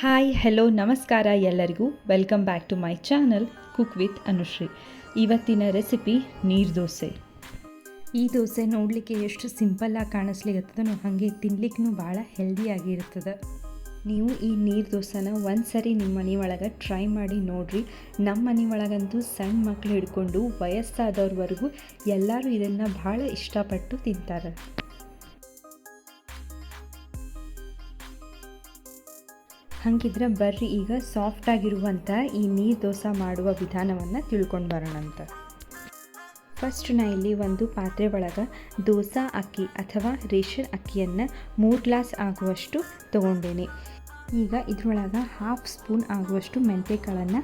Hi hello ನಮಸ್ಕಾರ ಎಲ್ಲರಿಗೂ. Welcome back to my channel cook with Anushree ಇವತ್ತಿನ recipe ನೀರು ದೋಸೆ. ಈ ದೋಸೆ ನೋಡಲಿಕ್ಕೆ ಎಷ್ಟು ಸಿಂಪಲ್ಲಾಗಿ ಕಾಣಿಸ್ಲಿಕ್ಕತ್ತದೋ ಹಾಗೆ ತಿನ್ಲಿಕ್ಕೂ ಭಾಳ ಹೆಲ್ದಿಯಾಗಿರ್ತದೆ ನೀವು ಈ ನೀರು ದೋಸೆನ ಒಂದು ಸರಿ ನಿಮ್ಮ ಮನೆ ಒಳಗೆ ಟ್ರೈ ಮಾಡಿ ನೋಡಿರಿ. ನಮ್ಮ ಮನೆ ಒಳಗಂತೂ ಸಣ್ಣ ಮಕ್ಕಳು ಹಿಡ್ಕೊಂಡು ವಯಸ್ಸಾದವ್ರವರೆಗೂ ಎಲ್ಲರೂ ಇದನ್ನು ಭಾಳ ಇಷ್ಟಪಟ್ಟು ತಿಂತಾರೆ. ಹಾಗಿದ್ರೆ ಬರ್ರಿ, ಈಗ ಸಾಫ್ಟ್ ಆಗಿರುವಂಥ ಈ ನೀರು ದೋಸೆ ಮಾಡುವ ವಿಧಾನವನ್ನು ತಿಳ್ಕೊಂಡು ಬರೋಣಂತ ಫಸ್ಟ್ ನಾ ಇಲ್ಲಿ ಒಂದು ಪಾತ್ರೆ ಒಳಗೆ ದೋಸಾ ಅಕ್ಕಿ ಅಥವಾ ರೇಷನ್ ಅಕ್ಕಿಯನ್ನು ಮೂರು ಗ್ಲಾಸ್ ಆಗುವಷ್ಟು ತೊಗೊಂಡೇನೆ. ಈಗ ಇದ್ರೊಳಗೆ ಹಾಫ್ ಸ್ಪೂನ್ ಆಗುವಷ್ಟು ಮೆಂತೆಕಾಳನ್ನು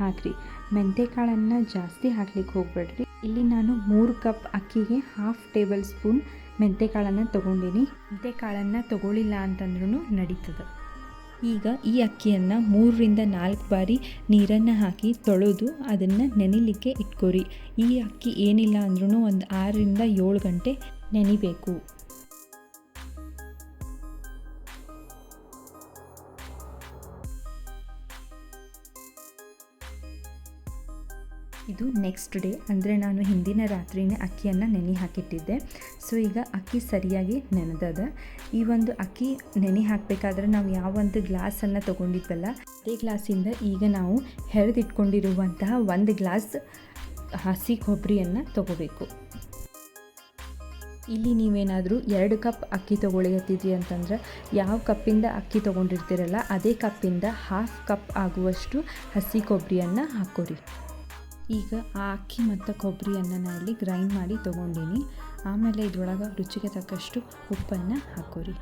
ಹಾಕ್ರಿ. ಮೆಂತೆಕಾಳನ್ನು ಜಾಸ್ತಿ ಹಾಕ್ಲಿಕ್ಕೆ ಹೋಗ್ಬೇಡ್ರಿ. ಇಲ್ಲಿ ನಾನು ಮೂರು ಕಪ್ ಅಕ್ಕಿಗೆ ಹಾಫ್ ಟೇಬಲ್ ಸ್ಪೂನ್ ಮೆಂತೆಕಾಳನ್ನು ತೊಗೊಂಡೀನಿ. ಮೆಂತೆಕಾಳನ್ನು ತೊಗೊಳ್ಳಿಲ್ಲ ಅಂತಂದ್ರೂ ನಡೀತದೆ. ಈಗ ಈ ಅಕ್ಕಿಯನ್ನು ಮೂರರಿಂದ ನಾಲ್ಕು ಬಾರಿ ನೀರನ್ನು ಹಾಕಿ ತೊಳೆದು ಅದನ್ನು ನೆನಿಲಿಕ್ಕೆ ಇಟ್ಕೊರಿ. ಈ ಅಕ್ಕಿ ಏನಿಲ್ಲ ಅಂದ್ರೂ ಒಂದು ಆರರಿಂದ ಏಳು ಗಂಟೆ ನೆನಿಬೇಕು. ಇದು ನೆಕ್ಸ್ಟ್ ಡೇ ಅಂದರೆ ನಾನು ಹಿಂದಿನ ರಾತ್ರಿನೇ ಅಕ್ಕಿಯನ್ನು ನೆನೆ ಹಾಕಿಟ್ಟಿದ್ದೆ. ಸೊ ಈಗ ಅಕ್ಕಿ ಸರಿಯಾಗಿ ನೆನೆದದ. ಈ ಒಂದು ಅಕ್ಕಿ ನೆನೆ ಹಾಕಬೇಕಾದ್ರೆ ನಾವು ಯಾವ ಒಂದು ಗ್ಲಾಸನ್ನು ತೊಗೊಂಡಿದ್ವಲ್ಲ ಅದೇ ಗ್ಲಾಸಿಂದ ಈಗ ನಾವು ಹೆರೆದಿಟ್ಕೊಂಡಿರುವಂತಹ ಒಂದು ಗ್ಲಾಸ್ ಹಸಿ ಕೊಬ್ಬರಿಯನ್ನು ತಗೋಬೇಕು. ಇಲ್ಲಿ ನೀವೇನಾದರೂ ಎರಡು ಕಪ್ ಅಕ್ಕಿ ತೊಗೊಳಿಯತ್ತಿದ್ರಿ ಅಂತಂದ್ರೆ, ಯಾವ ಕಪ್ಪಿಂದ ಅಕ್ಕಿ ತೊಗೊಂಡಿರ್ತೀರಲ್ಲ, ಅದೇ ಕಪ್ಪಿಂದ ಹಾಫ್ ಕಪ್ ಆಗುವಷ್ಟು ಹಸಿ ಕೊಬ್ಬರಿಯನ್ನು ಹಾಕೋರಿ ಈಗ ಆ ಅಕ್ಕಿ ಮತ್ತು ಕೊಬ್ಬರಿಯನ್ನು ನಾನು ಇಲ್ಲಿ ಗ್ರೈಂಡ್ ಮಾಡಿ ತೊಗೊಂಡೀನಿ. ಆಮೇಲೆ ಇದ್ರೊಳಗೆ ರುಚಿಗೆ ತಕ್ಕಷ್ಟು ಉಪ್ಪನ್ನು ಹಾಕೋರಿ.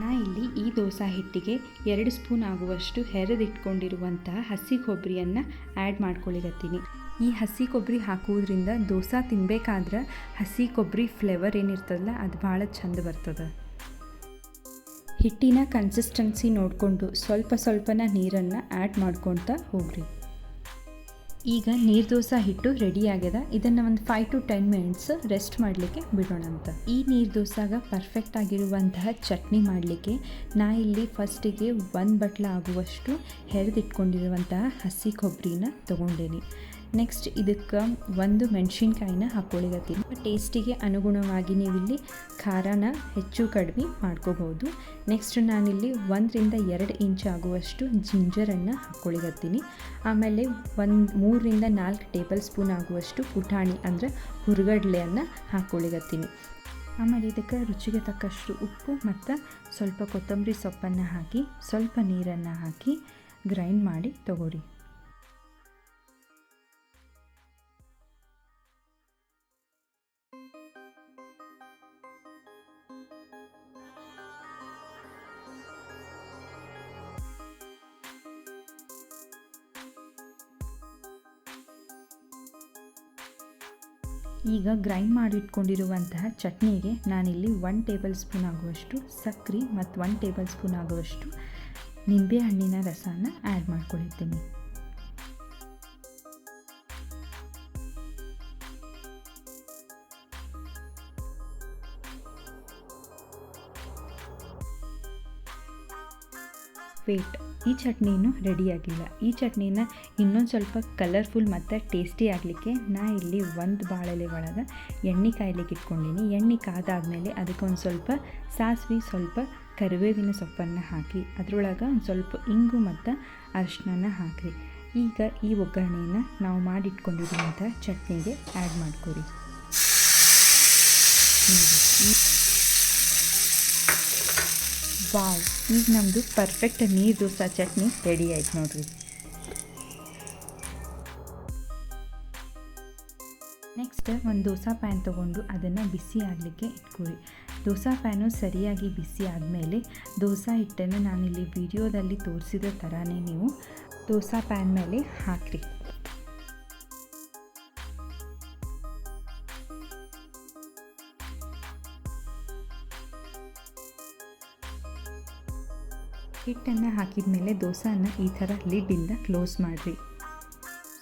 ನಾ ಇಲ್ಲಿ ಈ ದೋಸೆ ಹಿಟ್ಟಿಗೆ ಎರಡು ಸ್ಪೂನ್ ಆಗುವಷ್ಟು ಹೆರೆದಿಟ್ಕೊಂಡಿರುವಂತಹ ಹಸಿ ಕೊಬ್ಬರಿಯನ್ನು ಆ್ಯಡ್ ಮಾಡ್ಕೊಳ್ಳಿಗತ್ತೀನಿ ಈ ಹಸಿ ಕೊಬ್ಬರಿ ಹಾಕುವುದರಿಂದ ದೋಸೆ ತಿನ್ನಬೇಕಾದ್ರೆ ಹಸಿ ಕೊಬ್ಬರಿ ಫ್ಲೇವರ್ ಏನಿರ್ತದಲ್ಲ ಅದು ಭಾಳ ಚಂದ ಬರ್ತದೆ. ಹಿಟ್ಟಿನ ಕನ್ಸಿಸ್ಟೆನ್ಸಿ ನೋಡಿಕೊಂಡು ಸ್ವಲ್ಪ ಸ್ವಲ್ಪನ ನೀರನ್ನು ಆ್ಯಡ್ ಮಾಡ್ಕೊಳ್ತಾ ಹೋಗ್ರಿ. ಈಗ ನೀರು ದೋಸೆ ಹಿಟ್ಟು ರೆಡಿ ಆಗ್ಯದ. ಇದನ್ನು ಒಂದು five to ten minutes rest ಮಾಡಲಿಕ್ಕೆ ಬಿಡೋಣ ಅಂತ. ಈ ನೀರು ದೋಸಾಗ ಪರ್ಫೆಕ್ಟ್ ಆಗಿರುವಂತಹ ಚಟ್ನಿ ಮಾಡಲಿಕ್ಕೆ ನಾ ಇಲ್ಲಿ ಫಸ್ಟಿಗೆ ಒಂದು ಬಟ್ಲ ಆಗುವಷ್ಟು ಹೆರೆದಿಟ್ಕೊಂಡಿರುವಂತಹ ಹಸಿ ಕೊಬ್ಬರಿನ ತೊಗೊಂಡೇನಿ. ನೆಕ್ಸ್ಟ್ ಇದಕ್ಕೆ ಒಂದು ಮೆಣಸಿನ್ಕಾಯಿನ ಹಾಕ್ಕೊಳ್ಳಿಗತ್ತೀನಿ ಟೇಸ್ಟಿಗೆ ಅನುಗುಣವಾಗಿ ನೀವಿಲ್ಲಿ ಖಾರನ ಹೆಚ್ಚು ಕಡಿಮೆ ಮಾಡ್ಕೋಬೋದು. ನೆಕ್ಸ್ಟ್ ನಾನಿಲ್ಲಿ ಒಂದರಿಂದ ಎರಡು ಇಂಚ್ ಆಗುವಷ್ಟು ಜಿಂಜರನ್ನು ಹಾಕ್ಕೊಳ್ಳಿಗತ್ತೀನಿ ಆಮೇಲೆ ಒಂದು ಮೂರರಿಂದ ನಾಲ್ಕು ಟೇಬಲ್ ಸ್ಪೂನ್ ಆಗುವಷ್ಟು ಪುಟಾಣಿ ಅಂದರೆ ಹುರುಗಡ್ಲೆಯನ್ನು ಹಾಕ್ಕೊಳ್ಳಿಗತ್ತೀನಿ ಆಮೇಲೆ ಇದಕ್ಕೆ ರುಚಿಗೆ ತಕ್ಕಷ್ಟು ಉಪ್ಪು ಮತ್ತು ಸ್ವಲ್ಪ ಕೊತ್ತಂಬರಿ ಸೊಪ್ಪನ್ನು ಹಾಕಿ, ಸ್ವಲ್ಪ ನೀರನ್ನು ಹಾಕಿ, ಗ್ರೈಂಡ್ ಮಾಡಿ ತಗೋರಿ. ಈಗ ಗ್ರೈಂಡ್ ಮಾಡಿಟ್ಕೊಂಡಿರುವಂತಹ ಚಟ್ನಿಗೆ ನಾನಿಲ್ಲಿ ಒನ್ ಟೇಬಲ್ ಸ್ಪೂನ್ ಆಗುವಷ್ಟು ಸಕ್ಕರೆ ಮತ್ತು ಒನ್ ಟೇಬಲ್ ಸ್ಪೂನ್ ಆಗುವಷ್ಟು ನಿಂಬೆ ಹಣ್ಣಿನ ರಸನ ಆ್ಯಡ್ ಮಾಡ್ಕೊಳ್ತೀನಿ ವೇಟ್ ಈ ಚಟ್ನಿನೂ ರೆಡಿಯಾಗಿಲ್ಲ ಈ ಚಟ್ನಿನ ಇನ್ನೊಂದು ಸ್ವಲ್ಪ ಕಲರ್ಫುಲ್ ಮತ್ತು ಟೇಸ್ಟಿ ಆಗಲಿಕ್ಕೆ ನಾ ಇಲ್ಲಿ ಒಂದು ಬಾಳೆಲೆ ಒಳಗೆ ಎಣ್ಣೆ ಕಾಯ್ಲಿಕ್ಕೆ ಇಟ್ಕೊಂಡಿನಿ. ಎಣ್ಣೆ ಕಾದಾದಮೇಲೆ ಅದಕ್ಕೆ ಒಂದು ಸ್ವಲ್ಪ ಸಾಸಿವೆ, ಸ್ವಲ್ಪ ಕರಿಬೇವಿನ ಸೊಪ್ಪನ್ನು ಹಾಕಿ, ಅದರೊಳಗೆ ಒಂದು ಸ್ವಲ್ಪ ಇಂಗು ಮತ್ತು ಅರಿಶಿನ ಹಾಕಿರಿ. ಈಗ ಈ ಒಗ್ಗರಣೆಯನ್ನು ನಾವು ಮಾಡಿಟ್ಕೊಂಡಿರುವಂಥ ಚಟ್ನಿಗೆ ಆ್ಯಡ್ ಮಾಡ್ಕೊರಿ. ವಾವ್, ಈಗ ನಮ್ಮದು ಪರ್ಫೆಕ್ಟ್ ನೀರು ದೋಸೆ ಚಟ್ನಿ ರೆಡಿ ಆಯ್ತು ನೋಡ್ರಿ. ನೆಕ್ಸ್ಟ್ ಒಂದು ದೋಸೆ ಪ್ಯಾನ್ ತೊಗೊಂಡು ಅದನ್ನು ಬಿಸಿ ಆಗಲಿಕ್ಕೆ ಇಟ್ಕೊಳ್ಳಿ ದೋಸೆ ಪ್ಯಾನು ಸರಿಯಾಗಿ ಬಿಸಿ ಆದಮೇಲೆ ದೋಸೆ ಹಿಟ್ಟನ್ನು ನಾನಿಲ್ಲಿ ವಿಡಿಯೋದಲ್ಲಿ ತೋರಿಸಿದ ಥರನೇ ನೀವು ದೋಸೆ ಪ್ಯಾನ್ ಮೇಲೆ ಹಾಕಿರಿ. ಹಿಟ್ಟನ್ನು ಹಾಕಿದ ಮೇಲೆ ದೋಸೆನ ಈ ಥರ ಲಿಡ್ಡಿಂದ ಕ್ಲೋಸ್ ಮಾಡಿರಿ.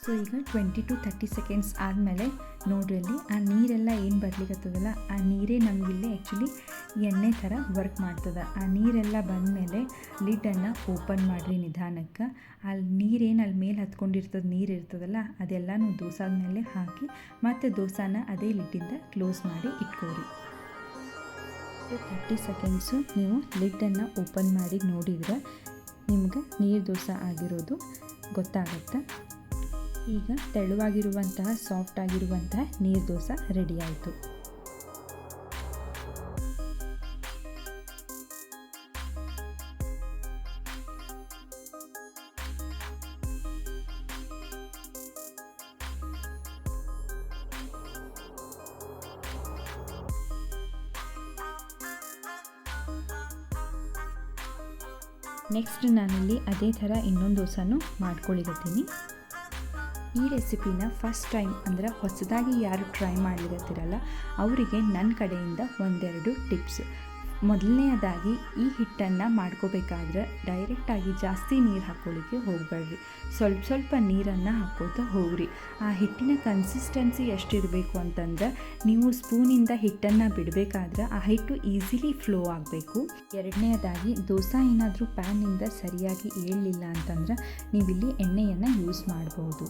ಸೊ, ಈಗ ಟ್ವೆಂಟಿ ಟು ತರ್ಟಿ ಸೆಕೆಂಡ್ಸ್ ಆದಮೇಲೆ ನೋಡ್ರಿ ಅಲ್ಲಿ, ಆ ನೀರೆಲ್ಲ ಏನು ಬರ್ಲಿಕ್ಕತ್ತದಲ್ಲ ಆ ನೀರೇ ನಮಗಿಲ್ಲಿ ಆ್ಯಕ್ಚುಲಿ ಎಣ್ಣೆ ಥರ ವರ್ಕ್ ಮಾಡ್ತದೆ. ಆ ನೀರೆಲ್ಲ ಬಂದಮೇಲೆ ಲಿಡ್ಡನ್ನು ಓಪನ್ ಮಾಡಿರಿ ನಿಧಾನಕ್ಕೆ. ಅಲ್ಲಿ ನೀರೇನು ಅಲ್ಲಿ ಮೇಲೆ ಹತ್ಕೊಂಡಿರ್ತದ, ನೀರು ಇರ್ತದಲ್ಲ, ಅದೆಲ್ಲನೂ ದೋಸಾದ ಮೇಲೆ ಹಾಕಿ ಮತ್ತು ದೋಸಾನ ಅದೇ ಲಿಡ್ಡಿಂದ ಕ್ಲೋಸ್ ಮಾಡಿ ಇಟ್ಕೋರಿ. ತರ್ಟಿ ಸೆಕೆಂಡ್ಸು ನೀವು ಲಿಡ್ಡನ್ನು ಓಪನ್ ಮಾಡಿ ನೋಡಿದ್ರೆ ನಿಮಗೆ ನೀರು ದೋಸೆ ಆಗಿರೋದು ಗೊತ್ತಾಗುತ್ತೆ. ಈಗ ತೆಳುವಾಗಿರುವಂತಹ ಸಾಫ್ಟ್ ಆಗಿರುವಂತಹ ನೀರು ದೋಸೆ ರೆಡಿ ಆಯಿತು. ನೆಕ್ಸ್ಟ್ ನಾನಿಲ್ಲಿ ಅದೇ ಥರ ಇನ್ನೊಂದು ದೋಸೆನೂ ಮಾಡ್ಕೊಳ್ಳಿರ್ತೀನಿ ಈ ರೆಸಿಪಿನ ಫಸ್ಟ್ ಟೈಮ್ ಅಂದರೆ ಹೊಸದಾಗಿ ಯಾರು ಟ್ರೈ ಮಾಡಲಿಗತ್ತಿರಲ್ಲ ಅವರಿಗೆ ನನ್ನ ಕಡೆಯಿಂದ ಒಂದೆರಡು ಟಿಪ್ಸ್ ಮೊದಲನೆಯದಾಗಿ ಈ ಹಿಟ್ಟನ್ನು ಮಾಡ್ಕೋಬೇಕಾದ್ರೆ ಡೈರೆಕ್ಟಾಗಿ ಜಾಸ್ತಿ ನೀರು ಹಾಕ್ಕೊಳ್ಳಿಕ್ಕೆ ಹೋಗಬೇಡ್ರಿ. ಸ್ವಲ್ಪ ಸ್ವಲ್ಪ ನೀರನ್ನು ಹಾಕೋತಾ ಹೋಗ್ರಿ. ಆ ಹಿಟ್ಟಿನ ಕನ್ಸಿಸ್ಟೆನ್ಸಿ ಎಷ್ಟಿರಬೇಕು ಅಂತಂದ್ರೆ ನೀವು ಸ್ಪೂನಿಂದ ಹಿಟ್ಟನ್ನು ಬಿಡಬೇಕಾದ್ರೆ ಆ ಹಿಟ್ಟು ಈಸಿಲಿ ಫ್ಲೋ ಆಗಬೇಕು. ಎರಡನೇದಾಗಿ ದೋಸೆ ಏನಾದರೂ ಪ್ಯಾನಿಂದ ಸರಿಯಾಗಿ ಏಳಲಿಲ್ಲ ಅಂತಂದ್ರೆ ನೀವಿಲ್ಲಿ ಎಣ್ಣೆಯನ್ನು ಯೂಸ್ ಮಾಡ್ಬೋದು.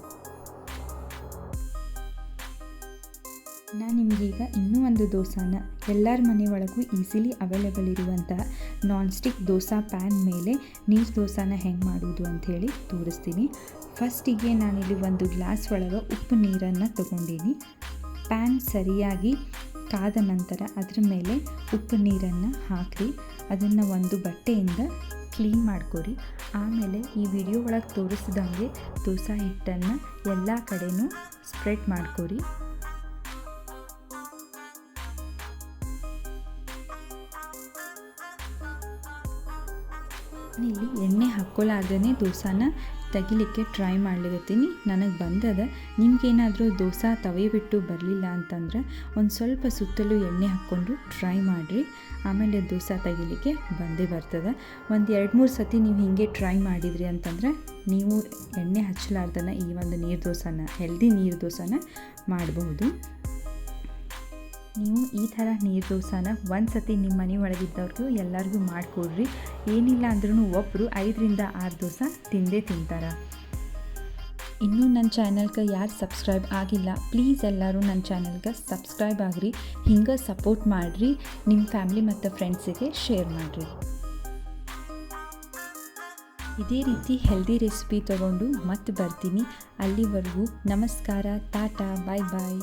ನಾನು ನಿಮಗೀಗ ಇನ್ನೂ ಒಂದು ದೋಸಾನ ಎಲ್ಲರ ಮನೆ ಒಳಗೂ ಈಸಿಲಿ ಅವೈಲೇಬಲ್ ಇರುವಂತಹ ನಾನ್ ಸ್ಟಿಕ್ ದೋಸಾ ಪ್ಯಾನ್ ಮೇಲೆ ನೀರು ದೋಸಾನ ಹೆಂಗೆ ಮಾಡೋದು ಅಂಥೇಳಿ ತೋರಿಸ್ತೀನಿ. ಫಸ್ಟಿಗೆ ನಾನಿಲ್ಲಿ ಒಂದು ಗ್ಲಾಸ್ ಒಳಗೆ ಉಪ್ಪು ನೀರನ್ನು ತಗೊಂಡೀನಿ. ಪ್ಯಾನ್ ಸರಿಯಾಗಿ ಕಾದ ನಂತರ ಅದರ ಮೇಲೆ ಉಪ್ಪು ನೀರನ್ನು ಹಾಕಿ ಅದನ್ನು ಒಂದು ಬಟ್ಟೆಯಿಂದ ಕ್ಲೀನ್ ಮಾಡ್ಕೊರಿ. ಆಮೇಲೆ ಈ ವಿಡಿಯೋ ಒಳಗೆ ತೋರಿಸಿದಂಗೆ ದೋಸೆ ಹಿಟ್ಟನ್ನು ಎಲ್ಲ ಕಡೆನೂ ಸ್ಪ್ರೆಡ್ ಮಾಡ್ಕೊರಿ. ಇಲ್ಲಿ ಎಣ್ಣೆ ಹಾಕ್ಕೊಳ್ಳಾರ್ದೇ ದೋಸಾನ ತೆಗಿಲಿಕ್ಕೆ ಟ್ರೈ ಮಾಡ್ಲಿಕತ್ತೀನಿ. ನನಗೆ ಬಂದದ, ನಿಮ್ಗೇನಾದರೂ ದೋಸೆ ತವೆ ಬಿಟ್ಟು ಬರಲಿಲ್ಲ ಅಂತಂದ್ರೆ ಒಂದು ಸ್ವಲ್ಪ ಸುತ್ತಲೂ ಎಣ್ಣೆ ಹಾಕ್ಕೊಂಡು ಟ್ರೈ ಮಾಡಿರಿ. ಆಮೇಲೆ ದೋಸೆ ತೆಗಿಲಿಕ್ಕೆ ಬಂದೇ ಬರ್ತದೆ. ಒಂದು ಎರಡು ಮೂರು ಸತಿ ನೀವು ಹೀಗೆ ಟ್ರೈ ಮಾಡಿದ್ರಿ ಅಂತಂದ್ರೆ ನೀವು ಎಣ್ಣೆ ಹಚ್ಚಲಾರ್ದನ ಈ ಒಂದು ನೀರು ದೋಸೆನ ಹೆಲ್ದಿ ನೀರು ದೋಸೆನ ಮಾಡಬಹುದು ನೀವು ಈ ಥರ ನೀರು ದೋಸಾನ ಒಂದು ಸತಿ ನಿಮ್ಮ ಮನೆ ಒಳಗಿದ್ದವ್ರಿಗೂ ಎಲ್ಲರಿಗೂ ಮಾಡಿಕೊಡ್ರಿ. ಏನಿಲ್ಲ ಅಂದ್ರೂ ಒಬ್ಬರು ಐದರಿಂದ ಆರು ದೋಸೆ ತಿಂದೇ ತಿಂತಾರೆ. ಇನ್ನೂ ನನ್ನ ಚಾನಲ್ಗೆ ಯಾರು ಸಬ್ಸ್ಕ್ರೈಬ್ ಆಗಿಲ್ಲ, ಪ್ಲೀಸ್ ಎಲ್ಲರೂ ನನ್ನ ಚಾನಲ್ಗೆ ಸಬ್ಸ್ಕ್ರೈಬ್ ಆಗಿರಿ, ಹಿಂಗೆ ಸಪೋರ್ಟ್ ಮಾಡಿರಿ, ನಿಮ್ಮ ಫ್ಯಾಮ್ಲಿ ಮತ್ತು ಫ್ರೆಂಡ್ಸಿಗೆ ಶೇರ್ ಮಾಡಿರಿ. ಇದೇ ರೀತಿ ಹೆಲ್ದಿ ರೆಸಿಪಿ ತಗೊಂಡು ಮತ್ತೆ ಬರ್ತೀನಿ. ಅಲ್ಲಿವರೆಗೂ ನಮಸ್ಕಾರ, ಟಾಟಾ, ಬಾಯ್ ಬಾಯ್.